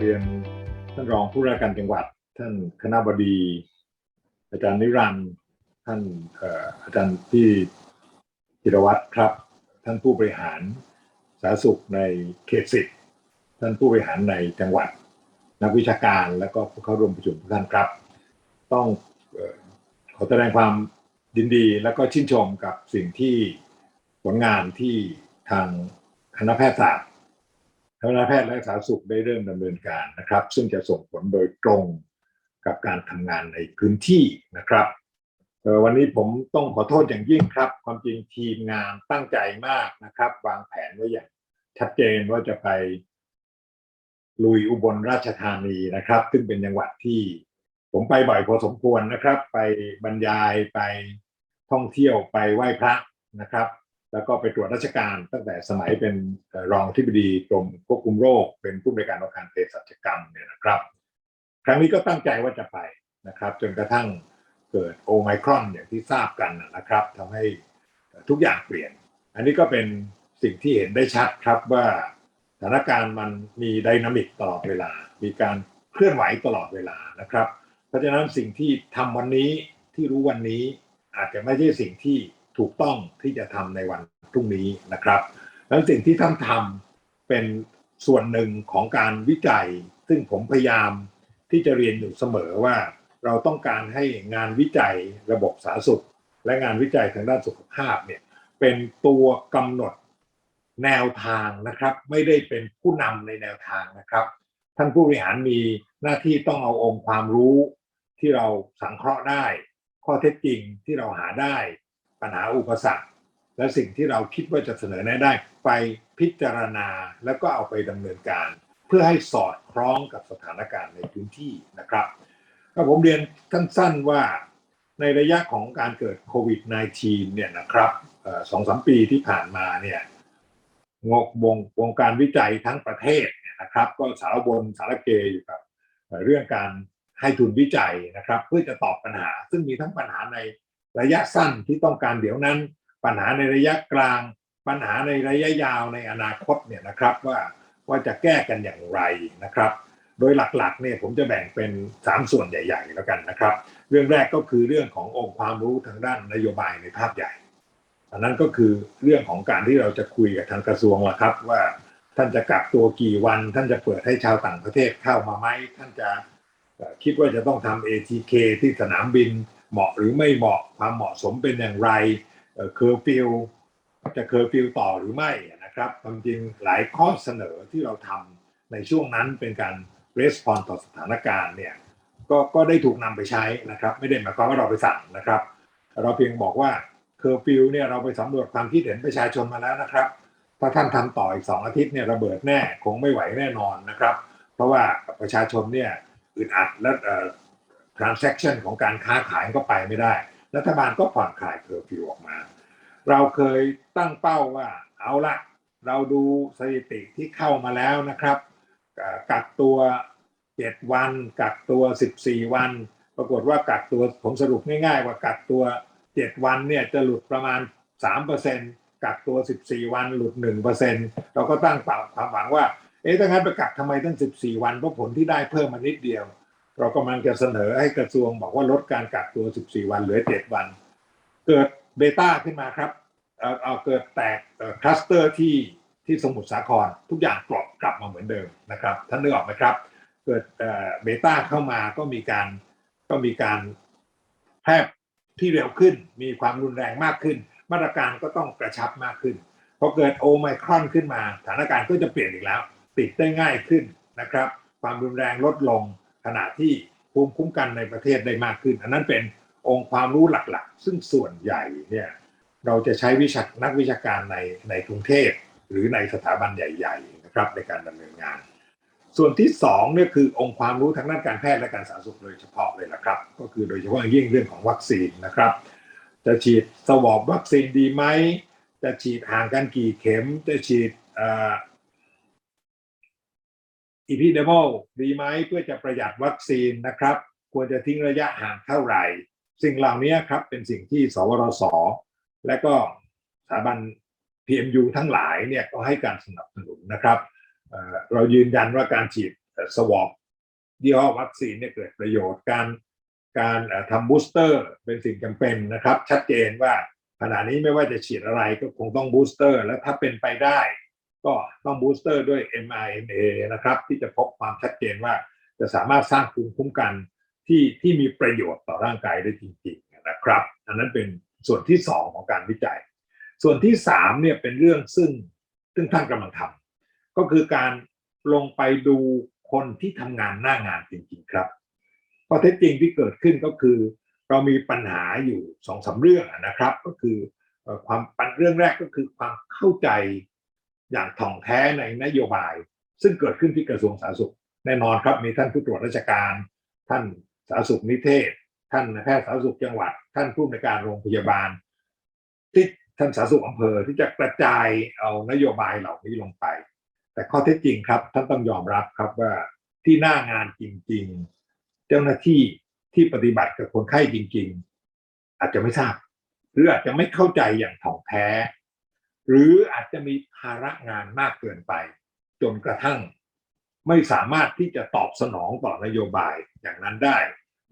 เรียนท่านรองผู้ราชการจังหวัด ท่านคณะบดี อาจารย์นิรันดร์ท่านอาจารย์ที่จิรวัตรครับ ท่านผู้บริหารสาธารณสุขในเขตสิบท่านผู้บริหารในจังหวัด นักวิชาการและก็ผู้เข้าร่วมประชุมทุกท่านครับ ต้องอขอแสดงความยินดีและก็ชื่นชมกับสิ่งที่ผลงานที่ทางคณะแพทยศาสตร์ คณะแพทย์และสาธารณสุขได้เริ่มดำเนินการนะครับ ซึ่งจะส่งผลโดยตรงกับการทำงานในพื้นที่นะครับวันนี้ผมต้องขอโทษอย่างยิ่งครับ ความจริงทีมงานตั้งใจมากนะครับ วางแผนไว้อย่างชัดเจนว่าจะไปลุยอุบลราชธานีนะครับ ซึ่งเป็นจังหวัดที่ผมไปบ่อยพอสมควรนะครับ ไปบรรยายไปท่องเที่ยวไปไหว้พระนะครับ แล้วก็ไปตรวจราชการตั้งแต่สมัยเป็นรองที่ปดีกรมควบคุมโรค เป็นผู้บริการองค์การเภสัชกรรมเนี่ยนะครับ ครั้งนี้ก็ตั้งใจว่าจะไปนะครับ จนกระทั่งเกิดโอไมครอนอย่างที่ทราบกันนะครับทำให้ทุกอย่างเปลี่ยน อันนี้ก็เป็นสิ่งที่เห็นได้ชัดครับว่าสถานการณ์มันมีไดนามิกตลอดเวลา มีการเคลื่อนไหวตลอดเวลานะครับ เพราะฉะนั้นสิ่งที่ทำวันนี้ที่รู้วันนี้อาจจะไม่ใช่สิ่งที่ ถูกต้องที่จะทำในวันพรุ่งนี้นะครับแล้วสิ่งที่ท่านทำเป็นส่วนหนึ่งของการวิจัย ซึ่งผมพยายามที่จะเรียนอยู่เสมอว่า เราต้องการให้งานวิจัยระบบสาธารณสุข และงานวิจัยทางด้านสุขภาพเนี่ยเป็นตัวกำหนดแนวทางนะครับ ไม่ได้เป็นผู้นำในแนวทางนะครับ ท่านผู้บริหารมีหน้าที่ต้องเอาองค์ความรู้ที่เราสังเคราะห์ได้ ข้อเท็จจริงที่เราหาได้ ปัญหาอุปสรรค และสิ่งที่เราคิดว่าจะเสนอแนะได้ไปพิจารณาแล้วก็เอาไปดำเนินการ เพื่อให้สอดคล้องกับสถานการณ์ในพื้นที่นะครับก็ผมเรียนสั้นๆว่าในระยะของการเกิดโควิด -19 เนี่ยนะครับสองสามปีที่ผ่านมาเนี่ยวงวงวงการวิจัยทั้งประเทศเนี่ยนะครับ ก็สารบนสารเกอยู่กับเรื่องการให้ทุนวิจัยนะครับ เพื่อจะตอบปัญหา ซึ่งมีทั้งปัญหาใน ระยะสั้นที่ต้องการเดี๋ยวนั้น ปัญหาในระยะกลาง ปัญหาในระยะยาวในอนาคตเนี่ยนะครับว่าว่าจะแก้กันอย่างไรนะครับ โดยหลักๆเนี่ยผมจะแบ่งเป็น 3 ส่วนใหญ่ๆแล้วกันนะครับ เรื่องแรกก็คือเรื่องขององค์ความรู้ทางด้านนโยบายในภาพใหญ่ อันนั้นก็คือเรื่องของการที่เราจะคุยกับทางกระทรวงละครับ ว่าท่านจะกักตัวกี่วัน ท่านจะเปิดให้ชาวต่างประเทศเข้ามาไหมท่านจะคิดว่าจะต้องทำ ATK ที่สนามบิน เหมาะหรือไม่เหมาะความเหมาะสมเป็นอย่างไรเคอร์ฟิวจะเคอร์ฟิวต่อหรือไม่นะครับความจริงหลายข้อเสนอที่เราทำในช่วงนั้นเป็นการ response ต่อสถานการณ์เนี่ยก็ก็ได้ถูกนำไปใช้นะครับ ไม่ได้หมายความว่าเราไปสั่งนะครับ เราเพียงบอกว่าเคอร์ฟิวเนี่ยเราไปสำรวจความคิดเห็นประชาชนมาแล้วนะครับ ถ้าท่านทำต่ออีกสองอาทิตย์เนี่ยระเบิดแน่คงไม่ไหวแน่นอนนะครับ เพราะว่าประชาชนเนี่ยอึดอัดและ transaction ของการค้าขายก็ไปไม่ได้ รัฐบาลก็ผ่อนคลายเคอร์ฟิวออกมา เราเคยตั้งเป้าว่าเอาละเราดูสถิติที่เข้ามาแล้วนะครับ กักตัว 7 วัน กักตัว 14 วัน ปรากฏว่ากักตัวผมสรุปง่ายๆ ว่ากักตัว 7 วันเนี่ยจะหลุดประมาณ 3%กักตัว 14 วันหลุด 1%เราก็ตั้งเป้าความหวังว่าเอ๊ะถ้างั้นไปกักทำไมตั้ง 14 วันเพราะผลที่ได้เพิ่มมานิดเดียว เรากำลังจะเสนอให้กระทรวงบอกว่าลดการกักตัว 14 วันเหลือ 7 วัน เกิดเบต้าขึ้นมาครับเอ่อเอาเกิดแตกคลัสเตอร์ที่ที่สมุทรสาครทุกอย่างกลับกลับมาเหมือนเดิมนะครับท่านนึกออกไหมครับ เกิดเบต้าเข้ามาก็มีการก็มีการแพร่ที่เร็วขึ้น มีความรุนแรงมากขึ้น มาตรการก็ต้องกระชับมากขึ้นพอเกิดโอไมครอนขึ้นมาสถานการณ์ก็จะเปลี่ยนอีกแล้ว ติดได้ง่ายขึ้นนะครับ ความรุนแรงลดลง ขณะที่ภูมิคุ้มกันในประเทศได้มากขึ้น อันนั้นเป็นองค์ความรู้หลักๆ ซึ่งส่วนใหญ่เนี่ยเราจะใช้วิชานักวิชาการในในกรุงเทพหรือในสถาบันใหญ่ๆนะครับในการดำเนินงาน ส่วนที่สองเนี่ยคือองค์ความรู้ทางด้านการแพทย์และการสาธารณสุขโดยเฉพาะเลยละครับ ก็คือโดยเฉพาะยิ่งเรื่องของวัคซีนนะครับ จะฉีดสวอปวัคซีนดีไหมจะฉีดห่างกันกี่เข็มจะฉีด อีพีเดมอลดีไหมเพื่อจะประหยัดวัคซีนนะครับ ควรจะทิ้งระยะห่างเท่าไหร่ สิ่งเหล่านี้ครับเป็นสิ่งที่สวรส และก็สถาบัน PMU ทั้งหลายเนี่ยก็ให้การสนับสนุนนะครับ เรายืนยันว่าการฉีดสวอปยี่ห้อวัคซีนเนี่ยเกิดประโยชน์การการทำบูสเตอร์เป็นสิ่งจำเป็นนะครับ ชัดเจนว่าขณะนี้ไม่ว่าจะฉีดอะไรก็คงต้องบูสเตอร์ และถ้าเป็นไปได้ ก็ต้องบูสเตอร์ด้วย mRNA นะครับ ที่จะพบความชัดเจนว่าจะสามารถสร้างภูมิคุ้มกันที่ที่มีประโยชน์ต่อร่างกายได้จริงๆนะครับ อันนั้นเป็นส่วนที่สองของการวิจัย ส่วนที่สามเนี่ยเป็นเรื่องซึ่งซึ่งท่านกำลังทำก็คือการลงไปดูคนที่ทำงานหน้างานจริง ๆ ครับข้อเท็จจริงที่เกิดขึ้นก็คือ เรามีปัญหาอยู่สองสามเรื่องนะครับ ก็คือเอ่อความปัญเรื่องแรกก็คือความเข้าใจ อย่างถ่องแท้ในนโยบาย ซึ่งเกิดขึ้นที่กระทรวงสาธารณสุข แน่นอนครับมีท่านผู้ตรวจราชการ ท่านสาธารณสุขนิเทศ ท่านแพทย์สาธารณสุขจังหวัด ท่านผู้อำนการโรงพยาบาล ที่ท่านสาธารณสุขอำเภอที่จะกระจายเอานโยบายเหล่านี้ลงไป แต่ข้อเท็จจริงครับ ท่านต้องยอมรับครับว่าที่หน้างานจริง ๆ เจ้าหน้าที่ที่ปฏิบัติกับคนไข้จริง ๆ อาจจะไม่ทราบ หรืออาจจะไม่เข้าใจอย่างถ่องแท้ หรืออาจจะมีภาระงานมากเกินไป จนกระทั่งไม่สามารถที่จะตอบสนองต่อนโยบายอย่างนั้นได้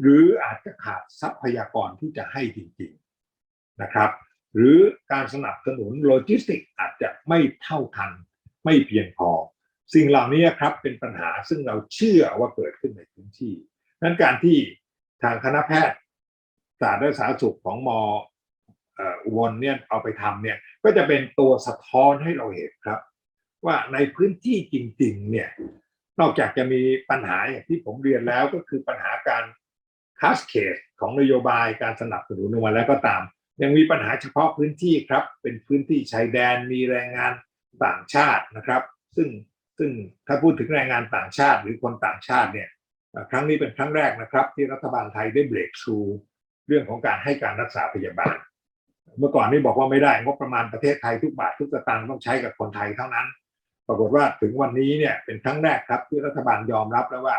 หรืออาจจะขาดทรัพยากรที่จะให้จริงๆนะครับ หรือการสนับสนุนโลจิสติกอาจจะไม่เท่าทัน ไม่เพียงพอ สิ่งเหล่านี้ครับเป็นปัญหาซึ่งเราเชื่อว่าเกิดขึ้นในพื้นที่ นั้นการที่ทางคณะแพทย์ศาสตร์และสาธารณสุขของม เอ่ออุบลเนี่ยเอาไปทำเนี่ยก็จะเป็นตัวสะท้อนให้เราเห็นครับ ว่าในพื้นที่จริง ๆ เนี่ยนอกจากจะมีปัญหาอย่างที่ผมเรียนแล้วก็คือปัญหาการคัสเคสของนโยบายการสนับสนุนมาแล้วก็ตาม ยังมีปัญหาเฉพาะพื้นที่ครับ เป็นพื้นที่ชายแดนมีแรงงานต่างชาตินะครับ ซึ่งซึ่งถ้าพูดถึงแรงงานต่างชาติหรือคนต่างชาติเนี่ยครั้งนี้เป็นครั้งแรกนะครับ ที่รัฐบาลไทยได้เบรกชูเรื่องของการให้การรักษาพยาบาล เมื่อก่อนนี่บอกว่าไม่ได้งบประมาณประเทศไทยทุกบาททุกสตางค์ต้องใช้กับคนไทยเท่านั้น ปรากฏว่าถึงวันนี้เนี่ยเป็นครั้งแรกครับที่รัฐบาลยอมรับแล้วว่า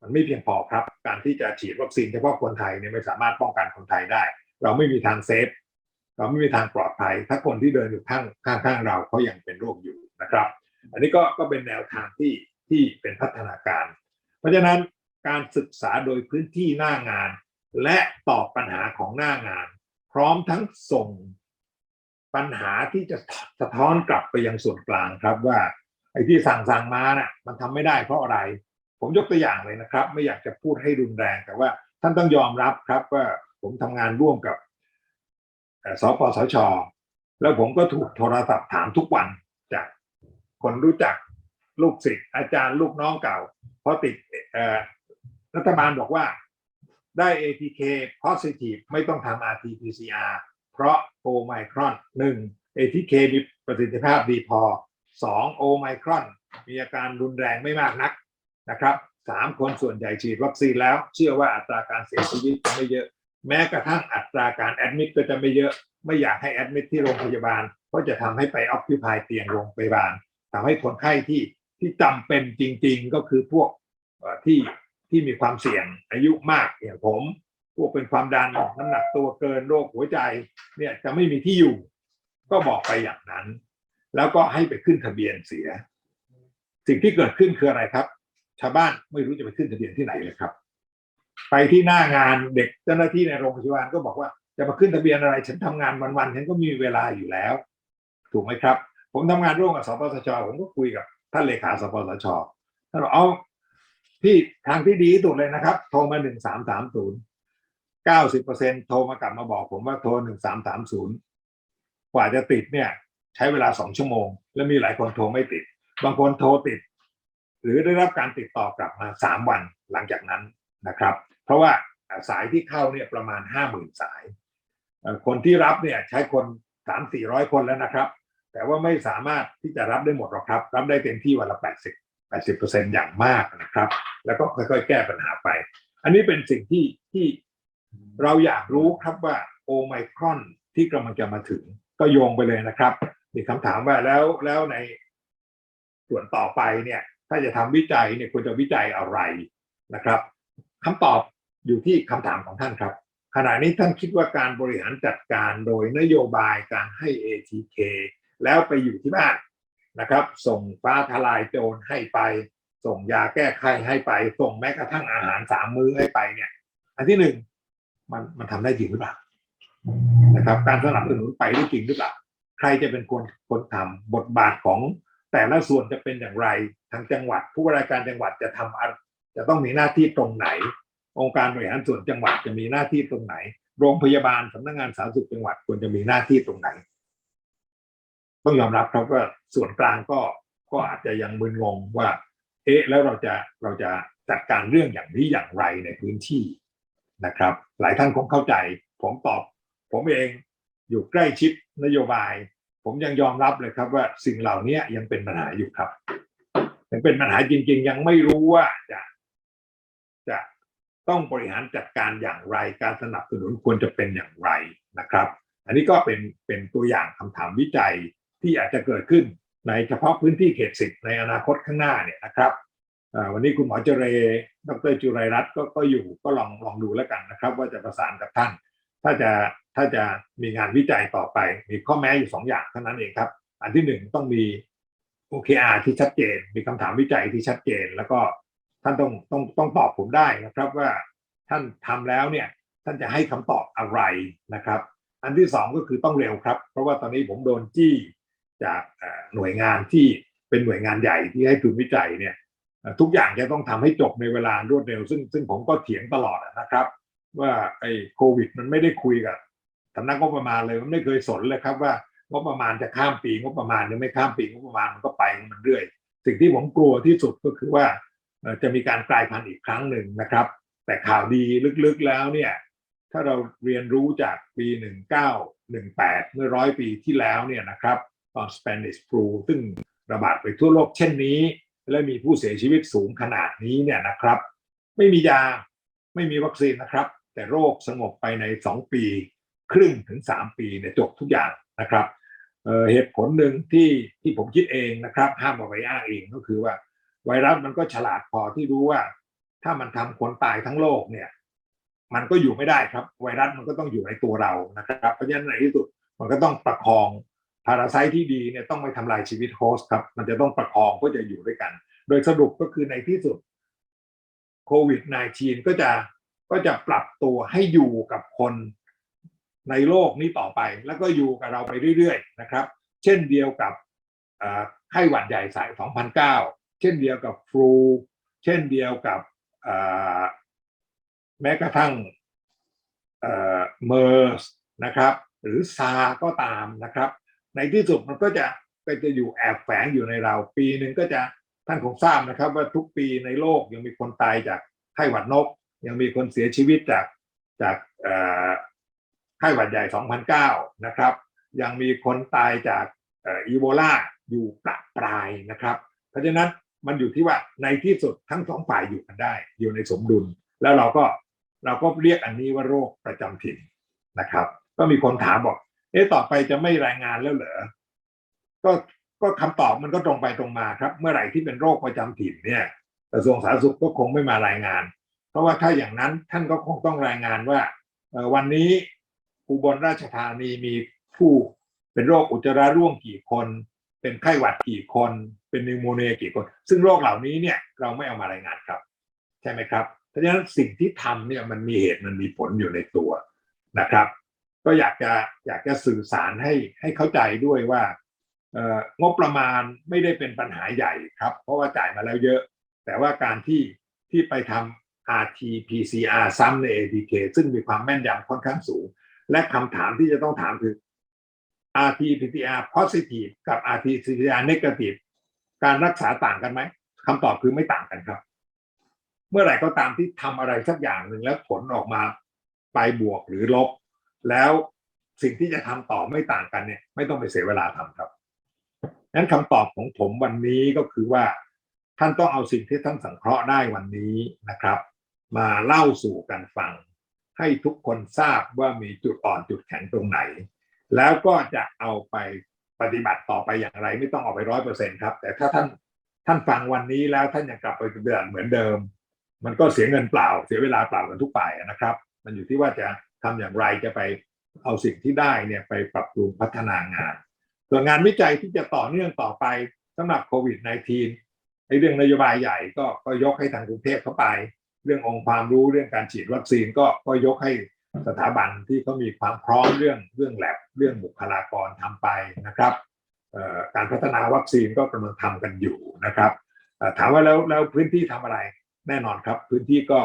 มันไม่เพียงพอครับ การที่จะฉีดวัคซีนเฉพาะคนไทยเนี่ยไม่สามารถป้องกันคนไทยได้ เราไม่มีทางเซฟ เราไม่มีทางปลอดภัย ถ้าคนที่เดินอยู่ข้างข้างข้างเราเขายังเป็นโรคอยู่นะครับ อันนี้ก็ก็เป็นแนวทางที่ที่เป็นพัฒนาการ เพราะฉะนั้นการศึกษาโดยพื้นที่หน้างาน และตอบปัญหาของหน้างาน ร้อมทั้งส่งปัญหาที่จะสะท้อนกลับไปยังส่วนกลางครับว่า ไอ้ที่สั่งสั่งมาน่ะ มันทำไม่ได้เพราะอะไร ผมยกตัวอย่างเลยนะครับ ไม่อยากจะพูดให้รุนแรง แต่ว่าท่านต้องยอมรับครับว่าผมทำงานร่วมกับสปสช แล้วผมก็ถูกโทรศัพท์ถามทุกวันจากคนรู้จักลูกศิษย์อาจารย์ลูกน้องเก่าเพราะติดรัฐบาลบอกว่า ได้ ATK positive ไม่ต้องทำ RT-PCR เพราะโอไมครอนหนึ่ง ATK มีประสิทธิภาพดีพอสองโอไมครอน มีอาการรุนแรงไม่มากนักนะครับสามคนส่วนใหญ่ฉีดวัคซีนแล้ว เชื่อว่าอัตราการเสียชีวิตจะไม่เยอะ แม้กระทั่งอัตราการแอดมิดก็จะไม่เยอะ ไม่อยากให้แอดมิดที่โรงพยาบาล เพราะจะทำให้ไปออ c คิพายเตียงโรงพยาบาลทำให้คนไข้ที่ที่จำเป็นจริง ๆ ก็คือพวกที่ ที่มีความเสี่ยงอายุมากอย่างผม พวกเป็นความดันน้ำหนักตัวเกินโรคหัวใจเนี่ยจะไม่มีที่อยู่ ก็บอกไปอย่างนั้น แล้วก็ให้ไปขึ้นทะเบียนเสีย สิ่งที่เกิดขึ้นคืออะไรครับ ชาวบ้านไม่รู้จะไปขึ้นทะเบียนที่ไหนเลยครับ ไปที่หน้างานเด็กเจ้าหน้าที่ในโรงพยาบาลก็บอกว่าจะมาขึ้นทะเบียนอะไร ฉันทำงานวันๆฉันก็มีเวลาอยู่แล้ว ถูกไหมครับ ผมทำงานร่วมกับสปสชผมก็คุยกับท่านเลขาสปสชท่านบอกเอา ที่ทางที่ดีที่สุดเลยนะครับ โทรมาหนึ่งสามสามศูนย์เก้าสิบเปอร์เซ็นโทรมากลับมาบอกผมว่าโทรหนึ่งสามสามศูนย์กว่าจะติดเนี่ย ใช้เวลาสองชั่วโมง แล้วมีหลายคนโทรไม่ติด บางคนโทรติด หรือได้รับการติดต่อกลับมาสามวันหลังจากนั้นนะครับ เพราะว่าสายที่เข้าเนี่ยประมาณห้าหมื่นสาย คนที่รับเนี่ยใช้คนสามสี่ร้อยคนแล้วนะครับ แต่ว่าไม่สามารถที่จะรับได้หมดหรอกครับ รับได้เต็มที่วันละแปดสิบ แปดสิบเปอร์เซ็นอย่างมากนะครับ แล้วก็ค่อยๆแก้ปัญหาไป อันนี้เป็นสิ่งที่ที่เราอยากรู้ครับว่าโอไมครอนที่กำลังจะมาถึงก็โยงไปเลยนะครับ มีคำถามว่าแล้วแล้วในส่วนต่อไปเนี่ยถ้าจะทำวิจัยเนี่ยควรจะวิจัยอะไรนะครับคำตอบอยู่ที่คำถามของท่านครับ ขณะนี้ท่านคิดว่าการบริหารจัดการโดยนโยบายการให้ ATK แล้วไปอยู่ที่บ้าน นะครับ ส่งฟ้าทลายโจรให้ไป ส่งยาแก้ไขให้ไป ส่งแม้กระทั่งอาหารสามมื้อให้ไปเนี่ย อันที่หนึ่งมันมันทำได้จริงหรือเปล่านะครับ การสนับสนุนไปได้จริงหรือเปล่าใครจะเป็นคนคนทำบทบาทของแต่ละส่วนจะเป็นอย่างไรทางจังหวัด ผู้ว่าราชการจังหวัดจะทำอะจะต้องมีหน้าที่ตรงไหน องค์การบริหารส่วนจังหวัดจะมีหน้าที่ตรงไหน โรงพยาบาลสำนักงานสาธารณสุขจังหวัดควรจะมีหน้าที่ตรงไหน ต้องยอมรับครับว่าส่วนกลางก็ก็อาจจะยังมึนงงว่า เอ๊ะแล้วเราจะเราจะจัดการเรื่องอย่างนี้อย่างไรในพื้นที่นะครับ หลายท่านคงเข้าใจ ผมตอบ ผมเองอยู่ใกล้ชิดนโยบาย ผมยังยอมรับเลยครับว่าสิ่งเหล่านี้ยังเป็นปัญหาอยู่ครับยังเป็นปัญหาจริง ๆ ยังไม่รู้ว่าจะจะต้องบริหารจัดการอย่างไร การสนับสนุนควรจะเป็นอย่างไรนะครับ อันนี้ก็เป็นเป็นตัวอย่างคำถามวิจัย ที่อาจจะเกิดขึ้นในเฉพาะพื้นที่เขตสิบในอนาคตข้างหน้าเนี่ยนะครับวันนี้คุณหมอเจเร ดรจุไรรัตน์ก็อยู่ก็ลองลองดูแล้วกันนะครับ ว่าจะประสานกับท่าน ถ้าจะถ้าจะมีงานวิจัยต่อไป มีข้อแม้อยู่สองอย่างเท่านั้นเองครับ อันที่หนึ่งต้องมี OKR ที่ชัดเจน มีคำถามวิจัยที่ชัดเจน แล้วก็ท่านต้องต้องต้องตอบผมได้นะครับว่าท่านทำแล้วเนี่ยท่านจะให้คำตอบอะไรนะครับ อันที่สองก็คือต้องเร็วครับ เพราะว่าตอนนี้ผมโดนจี้ จากหน่วยงานที่เป็นหน่วยงานใหญ่ที่ให้ทุนวิจัยเนี่ยทุกอย่างจะต้องทำให้จบในเวลารวดเร็ว ซึ่งซึ่งผมก็เถียงตลอดนะครับ ว่าไอ้โควิด มันไม่ได้คุยกับสำนักงบประมาณเลยมันไม่เคยสนเลยครับว่างบประมาณจะข้ามปีงบประมาณยังไม่ข้ามปีงบประมาณมันก็ไปมันเรื่อย สิ่งที่ผมกลัวที่สุดก็คือว่าจะมีการกลายพันธุ์อีกครั้งหนึ่งนะครับ แต่ข่าวดีลึกๆแล้วเนี่ยถ้าเราเรียนรู้จากปี 1918 เมื่อร้อยปีที่แล้วเนี่ยนะครับ ตอน Spanish flu ซึ่งระบาดไปทั่วโลกเช่นนี้ และมีผู้เสียชีวิตสูงขนาดนี้เนี่ยนะครับ ไม่มียาไม่มีวัคซีนนะครับ แต่โรคสงบไปใน 2 ปี ครึ่งถึง 3 ปีเนี่ยจบทุกอย่างนะครับเเหตุผลหนึ่งที่ที่ผมคิดเองนะครับ ห้ามเอาไว้อ้างเองก็คือว่า ไวรัสมันก็ฉลาดพอที่รู้ว่า ถ้ามันทำคนตายทั้งโลกเนี่ย มันก็อยู่ไม่ได้ครับ ไวรัสมันก็ต้องอยู่ในตัวเรานะครับ เพราะฉะนั้นในที่สุดมันก็ต้องประคอง พาราไซต์ที่ดีเนี่ยต้องไม่ทำลายชีวิตโฮสต์ครับ มันจะต้องประคองเพื่อจะอยู่ด้วยกัน โดยสรุปก็คือในที่สุดโควิด -19 ก็จะก็จะปรับตัวให้อยู่กับคนในโลกนี้ต่อไป แล้วก็อยู่กับเราไปเรื่อยๆนะครับ เช่นเดียวกับไข้หวัดใหญ่สาย 2009 เช่นเดียวกับฟลูเช่นเดียวกับแม้กระทั่งเมอร์สนะครับ หรือซาก็ตามนะครับ ในที่สุดมันก็จะก็จะอยู่แอบแฝงอยู่ในเรา ปีหนึ่งก็จะท่านคงทราบนะครับ ว่าทุกปีในโลกยังมีคนตายจากไข้หวัดนก ยังมีคนเสียชีวิตจากจากไข้หวัดใหญ่ 2009 นะครับ ยังมีคนตายจากอีโบลาอยู่ประปรายนะครับ เพราะฉะนั้นมันอยู่ที่ว่าในที่สุดทั้งสองฝ่ายอยู่กันได้ อยู่ในสมดุล แล้วเราก็เราก็เรียกอันนี้ว่าโรคประจำถิ่นนะครับ ก็มีคนถามบอก เอ๊ะต่อไปจะไม่รายงานแล้วเหรอ ก็ก็คำตอบมันก็ตรงไปตรงมาครับ เมื่อไหร่ที่เป็นโรคประจำถิ่นเนี่ยกระทรวงสาธารณสุขก็คงไม่มารายงาน เพราะว่าถ้าอย่างนั้นท่านก็คงต้องรายงานว่าวันนี้อุบลราชธานีมีผู้เป็นโรคอุจจาระร่วงกี่คน เป็นไข้หวัดกี่คน เป็นนิวโมเนียกี่คน ซึ่งโรคเหล่านี้เนี่ยเราไม่เอามารายงานครับ ใช่ไหมครับเพราะฉะนั้นสิ่งที่ทำเนี่ยมันมีเหตุมันมีผลอยู่ในตัวนะครับ ก็อยากจะอยากจะสื่อสารให้ให้เข้าใจด้วยว่างบประมาณไม่ได้เป็นปัญหาใหญ่ครับ เพราะว่าจ่ายมาแล้วเยอะ แต่ว่าการที่ที่ไปทำ RT-PCR ซ้ำใน ATK ซึ่งมีความแม่นยำค่อนข้างสูง และคำถามที่จะต้องถามคือ RT-PCR positive กับ RT-PCR negative การรักษาต่างกันไหมคำตอบคือไม่ต่างกันครับ เมื่อไหร่ก็ตามที่ทำอะไรสักอย่างหนึ่งแล้วผลออกมาไปบวกหรือลบ แล้วสิ่งที่จะทำต่อไม่ต่างกันเนี่ยไม่ต้องไปเสียเวลาทำครับนั้นคำตอบของผมวันนี้ก็คือว่า ท่านต้องเอาสิ่งที่ท่านสังเคราะห์ได้วันนี้นะครับ มาเล่าสู่กันฟัง ให้ทุกคนทราบว่ามีจุดอ่อนจุดแข็งตรงไหน แล้วก็จะเอาไปปฏิบัติต่อไปอย่างไร ไม่ต้องเอาไปร้อยเปอร์เซ็นครับ แต่ถ้าท่านท่านฟังวันนี้แล้วท่านยังกลับไปเดือนเหมือนเดิม มันก็เสียเงินเปล่า เสียเวลาเปล่ากันทุกฝ่ายนะครับ มันอยู่ที่ว่าจะ ทำอย่างไรจะไปเอาสิ่งที่ได้เนี่ยไปปรับปรุงพัฒนางานส่วนงานวิจัยที่จะต่อเนื่องต่อไปสำหรับโควิด -19 ไอ้เรื่องนโยบายใหญ่ก็ก็ยกให้ทางกรุงเทพเข้าไป เรื่ององค์ความรู้เรื่องการฉีดวัคซีนก็ก็ยกให้สถาบันที่เขามีความพร้อมเรื่องเรื่องแลบเรื่องบุคลากรทำไปนะครับการพัฒนาวัคซีนก็กำลังทำกันอยู่นะครับถามว่าแล้วแล้วพื้นที่ทำอะไรแน่นอนครับ พื้นที่ก็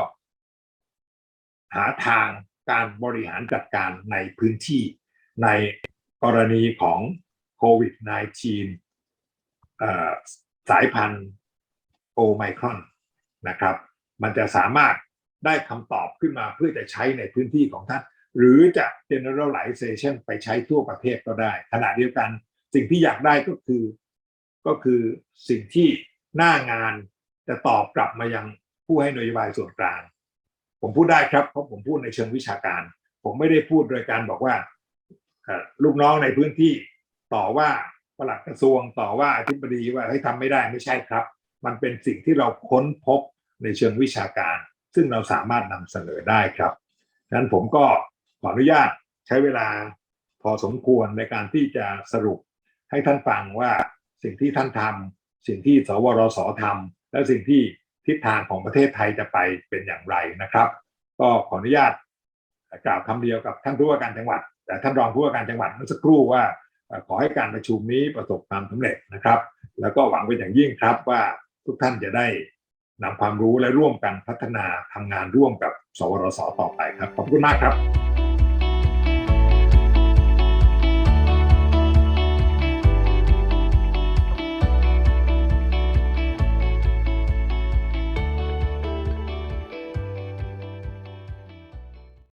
หาทาง การบริหารจัดการในพื้นที่ในกรณีของโควิด -19 สายพันธุ์โอไมครอนนะครับ มันจะสามารถได้คำตอบขึ้นมาเพื่อจะใช้ในพื้นที่ของท่าน หรือจะ generalization ไปใช้ทั่วประเทศก็ได้ ขณะเดียวกันสิ่งที่อยากได้ก็คือก็คือสิ่งที่หน้างานจะตอบกลับมายังผู้ให้นโยบายส่วนกลาง ผมพูดได้ครับเพราะผมพูดในเชิงวิชาการ ผมไม่ได้พูดโดยการบอกว่าลูกน้องในพื้นที่ต่อว่าปลัดกระทรวงต่อว่าอธิบดีว่าให้ยทำไม่ได้ไม่ใช่ครับ มันเป็นสิ่งที่เราค้นพบในเชิงวิชาการ ซึ่งเราสามารถนำเสนอได้ครับฉะนั้นผมก็ขออนุญาตใช้เวลาพอสมควรในการที่จะสรุปให้ท่านฟังว่าสิ่งที่ท่านทำสิ่งที่สวรสทำและสิ่งที่ ทิศทางของประเทศไทยจะไปเป็นอย่างไรนะครับ ก็ขออนุญาตกล่าวคำเดียวกับท่านผู้ว่าการจังหวัด แต่ท่านรองผู้ว่าการจังหวัดเมื่อสักครู่ว่าขอให้การประชุมนี้ประสบความสำเร็จนะครับ แล้วก็หวังเป็นอย่างยิ่งครับว่าทุกท่านจะได้นำความรู้และร่วมกันพัฒนาทำงานร่วมกับ สวรสต่อไปครับ ขอบคุณมากครับ